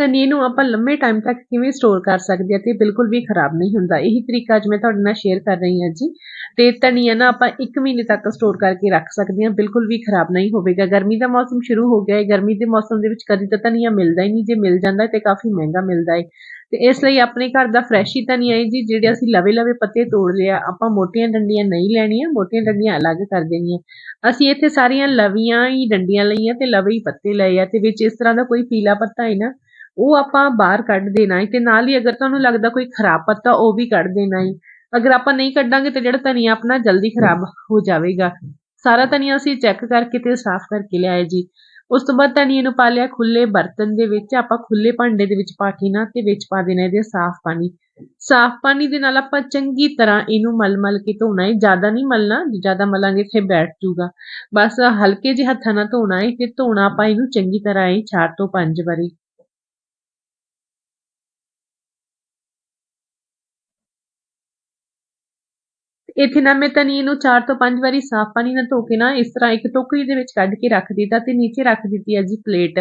ਧਨੀਏ ਨੂੰ ਆਪਾਂ ਲੰਮੇ ਟਾਈਮ ਤੱਕ ਕਿਵੇਂ ਸਟੋਰ ਕਰ ਸਕਦੇ ਹਾਂ ਤੇ ਬਿਲਕੁਲ ਵੀ ਖਰਾਬ ਨਹੀਂ ਹੁੰਦਾ। ਇਹੀ ਤਰੀਕਾ ਅੱਜ ਮੈਂ ਤੁਹਾਡੇ ਨਾਲ ਸ਼ੇਅਰ ਕਰ ਰਹੀ ਹਾਂ ਜੀ। ਤੇ ਧਨੀਆ ਨਾ ਆਪਾਂ 1 ਮਹੀਨੇ ਤੱਕ ਸਟੋਰ ਕਰਕੇ ਰੱਖ ਸਕਦੇ ਹਾਂ, ਬਿਲਕੁਲ ਵੀ ਖਰਾਬ ਨਹੀਂ ਹੋਵੇਗਾ। ਗਰਮੀ ਦਾ ਮੌਸਮ ਸ਼ੁਰੂ ਹੋ ਗਿਆ ਹੈ। ਗਰਮੀ ਦੇ ਮੌਸਮ ਦੇ ਵਿੱਚ ਕਦੀ ਤਾਂ ਧਨੀਆ ਮਿਲਦਾ ਹੀ ਨਹੀਂ। ਜੇ ਮਿਲ ਜਾਂਦਾ ਤੇ ਕਾਫੀ ਮਹਿੰਗਾ ਮਿਲਦਾ ਹੈ। ਤੇ ਇਸ ਲਈ ਆਪਣੇ ਘਰ ਦਾ ਫਰੈਸ਼ ਹੀ ਧਨੀਆ ਹੈ ਜੀ, ਜਿਹੜੇ ਅਸੀਂ ਲਵੇ ਲਵੇ ਪੱਤੇ ਤੋੜ ਲਿਆ, ਆਪਾਂ ਮੋਟੀਆਂ ਡੰਡੀਆਂ ਨਹੀਂ ਲੈਣੀਆਂ, ਮੋਟੀਆਂ ਡੰਡੀਆਂ ਅਲੱਗ ਕਰ ਦੇਣੀਆਂ। ਅਸੀਂ ਇੱਥੇ ਸਾਰੀਆਂ ਲਵੀਆਂ ਹੀ ਡੰਡੀਆਂ ਲਈਆਂ ਤੇ ਲਵੇ ਹੀ ਪੱਤੇ ਲਏ ਆ ਤੇ ਵਿੱਚ ਇਸ ਤਰ੍ਹਾਂ ਦਾ ਕੋਈ ਪੀਲਾ ਪੱਤਾ ਹੈ ਨਾ ਉਹ ਆਪਾਂ ਬਾਹਰ ਕੱਢ ਦੇਣਾ ਹੈ ਤੇ ਨਾਲ ਹੀ ਅਗਰ ਤੁਹਾਨੂੰ ਲੱਗਦਾ ਕੋਈ ਖਰਾਬ ਪੱਤਾ, ਉਹ ਵੀ ਕੱਢ ਦੇਣਾ ਹੈ ਅਗਰ ਆਪਾਂ ਨਹੀਂ ਕੱਢਾਂਗੇ ਤੇ ਜਿਹੜਾ ਧਨੀਆ ਆਪਣਾ ਜਲਦੀ ਖਰਾਬ ਹੋ ਜਾਵੇਗਾ। ਸਾਰਾ ਧਨੀਆ ਅਸੀਂ ਚੈੱਕ ਕਰਕੇ ਤੇ ਸਾਫ਼ ਕਰਕੇ ਲਿਆਏ ਜੀ। ਉਸ ਤੋਂ ਬਾਅਦ ਧਨੀਏ ਨੂੰ ਪਾ ਲਿਆ ਖੁੱਲੇ ਬਰਤਨ ਦੇ ਵਿੱਚ। ਆਪਾਂ ਖੁੱਲੇ ਭਾਂਡੇ ਦੇ ਵਿੱਚ ਪਾ ਕੇ ਨਾ ਤੇ ਵਿੱਚ ਪਾ ਦੇਣਾ ਇਹਦੇ ਸਾਫ਼ ਪਾਣੀ। ਸਾਫ਼ ਪਾਣੀ ਦੇ ਨਾਲ ਆਪਾਂ ਚੰਗੀ ਤਰ੍ਹਾਂ ਇਹਨੂੰ ਮਲ-ਮਲ ਕੇ ਧੋਣਾ ਹੈ ਜ਼ਿਆਦਾ ਨਹੀਂ ਮਲਣਾ, ਜ਼ਿਆਦਾ ਮਲਾਂਗੇ ਤੇ ਬੈਠ ਜੂਗਾ। ਬਸ ਹਲਕੇ ਜਿਹੇ ਹੱਥਾਂ ਨਾਲ ਧੋਣਾ ਹੈ ਤੇ ਧੋਣਾ ਆਪਾਂ ਇਹਨੂੰ ਚੰਗੀ ਤਰ੍ਹਾਂ ਹੈ 4 ਤੋਂ 5 ਵਾਰੀ। ਇੱਥੇ ਨਾ ਮੈਂ ਧਨੀਏ ਨੂੰ 4 ਤੋਂ 5 ਵਾਰੀ ਸਾਫ਼ ਪਾਣੀ ਨਾਲ ਧੋ ਕੇ ਨਾ ਇਸ ਤਰ੍ਹਾਂ ਇੱਕ ਟੋਕਰੀ ਦੇ ਵਿੱਚ ਕੱਢ ਕੇ ਰੱਖ ਦਿੱਤਾ ਤੇ ਨੀਚੇ ਰੱਖ ਦਿੱਤੀ ਹੈ ਜੀ ਪਲੇਟ।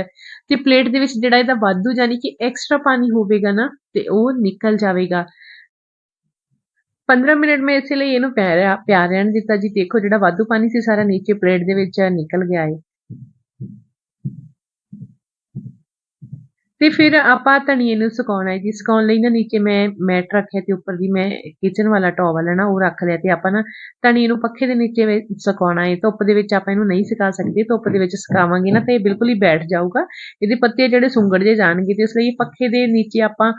ਤੇ ਪਲੇਟ ਦੇ ਵਿੱਚ ਜਿਹੜਾ ਇਹਦਾ ਵਾਧੂ ਯਾਨੀ ਕਿ ਐਕਸਟਰਾ ਪਾਣੀ ਹੋਵੇਗਾ ਨਾ ਤੇ ਉਹ ਨਿਕਲ ਜਾਵੇਗਾ। 15 ਮਿੰਟ ਮੈਂ ਇਸੇ ਲਈ ਇਹਨੂੰ ਪਿਆ ਪਿਆ ਰਹਿਣ ਦਿੱਤਾ ਜੀ। ਦੇਖੋ ਜਿਹੜਾ ਵਾਧੂ ਪਾਣੀ ਸੀ ਸਾਰਾ ਨੀਚੇ ਪਲੇਟ ਦੇ ਵਿੱਚ ਨਿਕਲ ਗਿਆ ਹੈ ਤੇ ਫਿਰ ਆਪਾਂ ਧਨੀਏ ਨੂੰ ਸੁਕਾਉਣਾ ਹੈ ਜੀ। ਸੁਕਾਉਣ ਲਈ ਨਾ ਨੀਚੇ ਮੈਂ ਮੈਟ ਰੱਖਿਆ ਤੇ ਉੱਪਰ ਦੀ ਮੈਂ ਕਿਚਨ ਵਾਲਾ ਟਾਵਲ ਹੈ ਨਾ, ਉਹ ਰੱਖ ਲਿਆ ਤੇ ਆਪਾਂ ਨਾ ਧਨੀਏ ਨੂੰ ਪੱਖੇ ਦੇ ਨੀਚੇ ਸੁਕਾਉਣਾ ਹੈ। ਧੁੱਪ ਦੇ ਵਿੱਚ ਆਪਾਂ ਇਹਨੂੰ ਨਹੀਂ ਸੁਕਾ ਸਕਦੇ, ਧੁੱਪ ਦੇ ਵਿੱਚ ਸੁਕਾਵਾਂਗੇ ਨਾ ਤੇ ਇਹ ਬਿਲਕੁਲ ਹੀ ਬੈਠ ਜਾਊਗਾ। ਇਹਦੇ ਪੱਤੇ ਜਿਹੜੇ ਸੁੰਗੜ ਜੇ ਜਾਣਗੇ ਤੇ ਇਸ ਲਈ ਪੱਖੇ ਦੇ ਨੀਚੇ ਆਪਾਂ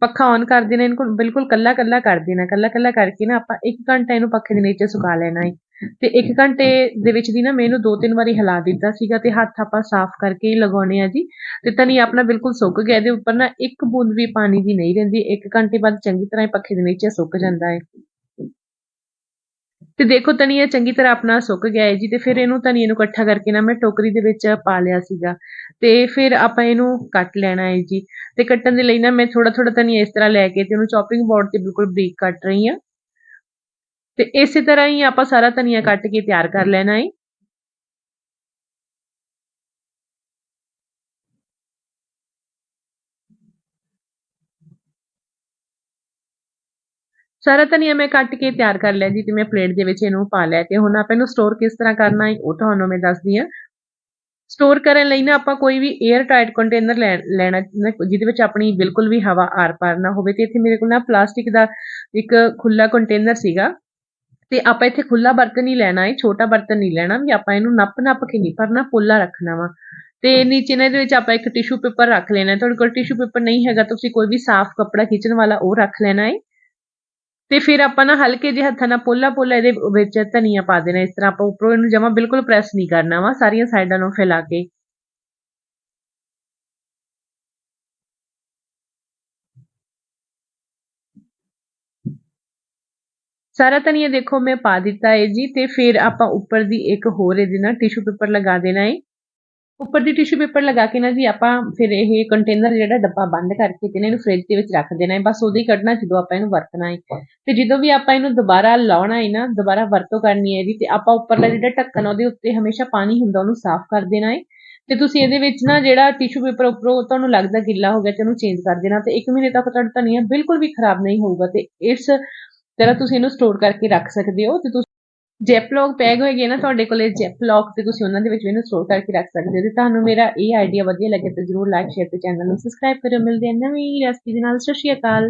ਪੱਖਾ ਔਨ ਕਰ ਦੇਣਾ, ਇਹਨੂੰ ਬਿਲਕੁਲ ਕੱਲਾ ਕੱਲਾ ਕਰ ਦੇਣਾ। ਕੱਲਾ ਕੱਲਾ ਕਰਕੇ ਨਾ ਆਪਾਂ 1 ਘੰਟਾ ਇਹਨੂੰ ਪੱਖੇ ਦੇ ਨੀਚੇ ਸੁਕਾ ਲੈਣਾ ਹੈ। ਤੇ 1 ਘੰਟੇ ਦੇ ਵਿੱਚ ਦੀ ਨਾ ਮੈਂ ਇਹਨੂੰ ਦੋ ਤਿੰਨ ਵਾਰੀ ਹਿਲਾ ਦਿੱਤਾ ਸੀਗਾ ਤੇ ਹੱਥ ਆਪਾਂ ਸਾਫ਼ ਕਰਕੇ ਹੀ ਲਗਾਉਣੇ ਆ ਜੀ। ਤੇ ਧਨੀ ਆਪਣਾ ਬਿਲਕੁਲ ਸੁੱਕ ਗਿਆ ਇਹਦੇ ਉੱਪਰ ਨਾ ਇੱਕ ਬੂੰਦ ਵੀ ਪਾਣੀ ਦੀ ਨਹੀਂ ਰਹਿੰਦੀ 1 ਘੰਟੇ ਬਾਅਦ ਚੰਗੀ ਤਰ੍ਹਾਂ ਇਹ ਪੱਖੇ ਦੇ ਨੀਚੇ ਸੁੱਕ ਜਾਂਦਾ ਹੈ। ਤੇ ਦੇਖੋ ਧਨੀਆ ਚੰਗੀ ਤਰ੍ਹਾਂ ਆਪਣਾ ਸੁੱਕ ਗਿਆ ਹੈ ਜੀ ਤੇ ਫਿਰ ਇਹਨੂੰ ਧਨੀਏ ਨੂੰ ਇਕੱਠਾ ਕਰਕੇ ਨਾ ਮੈਂ ਟੋਕਰੀ ਦੇ ਵਿੱਚ ਪਾ ਲਿਆ ਸੀਗਾ। ਤੇ ਫਿਰ ਆਪਾਂ ਇਹਨੂੰ ਕੱਟ ਲੈਣਾ ਹੈ ਜੀ। ਤੇ ਕੱਟਣ ਦੇ ਲਈ ਨਾ ਮੈਂ ਥੋੜਾ ਥੋੜਾ ਧਨੀਆ ਇਸ ਤਰ੍ਹਾਂ ਲੈ ਕੇ ਤੇ ਉਹਨੂੰ ਚੌਪਿੰਗ ਬੋਰਡ ਤੇ ਬਿਲਕੁਲ ਬਰੀਕ ਕੱਟ ਰਹੀ ਹਾਂ। ਤੇ ਇਸੇ ਤਰ੍ਹਾਂ ਹੀ ਆਪਾਂ ਸਾਰਾ ਧਨੀਆ ਕੱਟ ਕੇ ਤਿਆਰ ਕਰ ਲੈਣਾ ਹੈ ਸਾਰਾ ਧਨੀਆ ਮੈਂ ਕੱਟ ਕੇ ਤਿਆਰ ਕਰ ਲਿਆ ਜੀ ਤੇ ਮੈਂ ਪਲੇਟ ਦੇ ਵਿੱਚ ਇਹਨੂੰ ਪਾ ਲਿਆ ਤੇ ਹੁਣ ਆਪਾਂ ਇਹਨੂੰ ਸਟੋਰ ਕਿਸ ਤਰ੍ਹਾਂ ਕਰਨਾ ਹੈ ਉਹ ਤੁਹਾਨੂੰ ਮੈਂ ਦੱਸਦੀ ਹਾਂ ਸਟੋਰ ਕਰਨ ਲਈ ਨਾ ਆਪਾਂ ਕੋਈ ਵੀ 에ਅਰ ਟਾਈਟ ਕੰਟੇਨਰ ਲੈਣਾ, ਜਿਹਦੇ ਵਿੱਚ ਆਪਣੀ ਬਿਲਕੁਲ ਵੀ ਹਵਾ ਆਰ ਪਾਰ ਨਾ ਹੋਵੇ ਤੇ ਇੱਥੇ ਮੇਰੇ ਕੋਲ ਨਾ ਪਲਾਸਟਿਕ ਦਾ ਇੱਕ ਖੁੱਲਾ ਕੰਟੇਨਰ ਸੀਗਾ। ਤੇ ਆਪਾਂ ਇੱਥੇ ਖੁੱਲਾ ਬਰਤਨ ਹੀ ਲੈਣਾ ਹੈ ਛੋਟਾ ਬਰਤਨ ਨਹੀਂ ਲੈਣਾ, ਵੀ ਆਪਾਂ ਇਹਨੂੰ ਨੱਪ ਨੱਪ ਕੇ ਨਹੀਂ ਭਰਨਾ, ਪੋਲਾ ਰੱਖਣਾ ਵਾ। ਤੇ ਨੀਚੇ ਨਾ ਇਹਦੇ ਵਿੱਚ ਆਪਾਂ ਇੱਕ ਟਿਸ਼ੂ ਪੇਪਰ ਰੱਖ ਲੈਣਾ ਤੁਹਾਡੇ ਕੋਲ ਟਿਸ਼ੂ ਪੇਪਰ ਨਹੀਂ ਹੈਗਾ, ਤੁਸੀਂ ਕੋਈ ਵੀ ਸਾਫ਼ ਕੱਪੜਾ ਖਿੱਚਣ ਵਾਲਾ ਉਹ ਰੱਖ ਲੈਣਾ ਹੈ ਤੇ ਫਿਰ ਆਪਾਂ ਨਾ ਹਲਕੇ ਜਿਹੇ ਹੱਥਾਂ ਨਾਲ ਪੋਲਾ ਪੋਲਾ ਇਹਦੇ ਵਿੱਚ ਧਨੀਆ ਪਾ ਦੇਣਾ, ਇਸ ਤਰ੍ਹਾਂ ਆਪਾਂ ਉੱਪਰੋਂ ਇਹਨੂੰ ਜਮਾ ਬਿਲਕੁਲ ਪ੍ਰੈਸ ਨਹੀਂ ਕਰਨਾ ਵਾ, ਸਾਰੀਆਂ ਸਾਈਡਾਂ ਨੂੰ ਫੈਲਾ ਕੇ। ਸਾਰਾ ਧਨੀਆ ਦੇਖੋ, ਮੈਂ ਪਾ ਦਿੱਤਾ ਹੈ ਜੀ ਤੇ ਫਿਰ ਆਪਾਂ ਉੱਪਰ ਦੀ ਇੱਕ ਹੋਰ ਇਹਦੇ ਨਾਲ ਟਿਸ਼ੂ ਪੇਪਰ ਲਗਾ ਦੇਣਾ ਹੈ ਉੱਪਰ ਦੀ ਟਿਸ਼ੂ ਪੇਪਰ ਲਗਾ ਕੇ ਨਾ ਜੀ ਆਪਾਂ ਫਿਰ ਇਹ ਕੰਟੇਨਰ ਜਿਹੜਾ ਡੱਬਾ ਬੰਦ ਕਰਕੇ ਤੇ ਇਹਨੂੰ ਫ੍ਰਿਜ ਦੇ ਵਿੱਚ ਰੱਖ ਦੇਣਾ ਹੈ ਬਸ ਉਦੋਂ ਹੀ ਕੱਢਣਾ ਜਦੋਂ ਆਪਾਂ ਇਹਨੂੰ ਵਰਤਣਾ ਹੈ ਤੇ ਜਦੋਂ ਵੀ ਆਪਾਂ ਇਹਨੂੰ ਦੁਬਾਰਾ ਲਾਉਣਾ ਹੈ ਨਾ, ਦੁਬਾਰਾ ਵਰਤੋਂ ਕਰਨੀ ਹੈ ਇਹਦੀ ਤੇ ਆਪਾਂ ਉੱਪਰਲਾ ਜਿਹੜਾ ਢੱਕਣ ਉਹਦੇ ਉੱਤੇ ਹਮੇਸ਼ਾ ਪਾਣੀ ਹੁੰਦਾ, ਉਹਨੂੰ ਸਾਫ਼ ਕਰ ਦੇਣਾ ਹੈ ਤੇ ਤੁਸੀਂ ਇਹਦੇ ਵਿੱਚ ਨਾ ਜਿਹੜਾ ਟਿਸ਼ੂ ਪੇਪਰ ਉੱਪਰੋਂ ਤੁਹਾਨੂੰ ਲੱਗਦਾ ਗਿੱਲਾ ਹੋ ਗਿਆ ਤੇ ਉਹਨੂੰ ਚੇਂਜ ਕਰ ਦੇਣਾ ਤੇ 1 ਮਹੀਨੇ ਤੱਕ ਤੁਹਾਡਾ ਧਨੀਆ ਬਿਲਕੁਲ ਵੀ ਖਰਾਬ ਨਹੀਂ ਹੋਊਗਾ ਤੇ ਇਸ ਤਰ੍ਹਾਂ ਤੁਸੀਂ ਇਹਨੂੰ ਸਟੋਰ ਕਰਕੇ ਰੱਖ ਸਕਦੇ ਹੋ ਤੇ ਤੁਸੀਂ ਜੈਪਲੌਗ ਪੈਗ ਹੋਏਗੇ ਨਾ ਤੁਹਾਡੇ ਕੋਲੇ ਜੈਪਲੌਗ ਤੇ ਤੁਸੀਂ ਉਹਨਾਂ ਦੇ ਵਿੱਚ ਇਹਨੂੰ ਸਟੋਰ ਕਰਕੇ ਰੱਖ ਸਕਦੇ ਹੋ ਤੇ ਤੁਹਾਨੂੰ ਮੇਰਾ ਇਹ ਆਈਡੀਆ ਵਧੀਆ ਲੱਗਿਆ ਤਾਂ ਜਰੂਰ ਲਾਈਕ ਸ਼ੇਅਰ ਤੇ ਚੈਨਲ ਨੂੰ ਸਬਸਕ੍ਰਾਈਬ ਕਰਿਓ। ਮਿਲਦੇ ਹਾਂ ਨਵੀਂ ਰੈਸਪੀ ਦੇ ਨਾਲ। ਸਤਿ ਸ਼੍ਰੀ ਅਕਾਲ।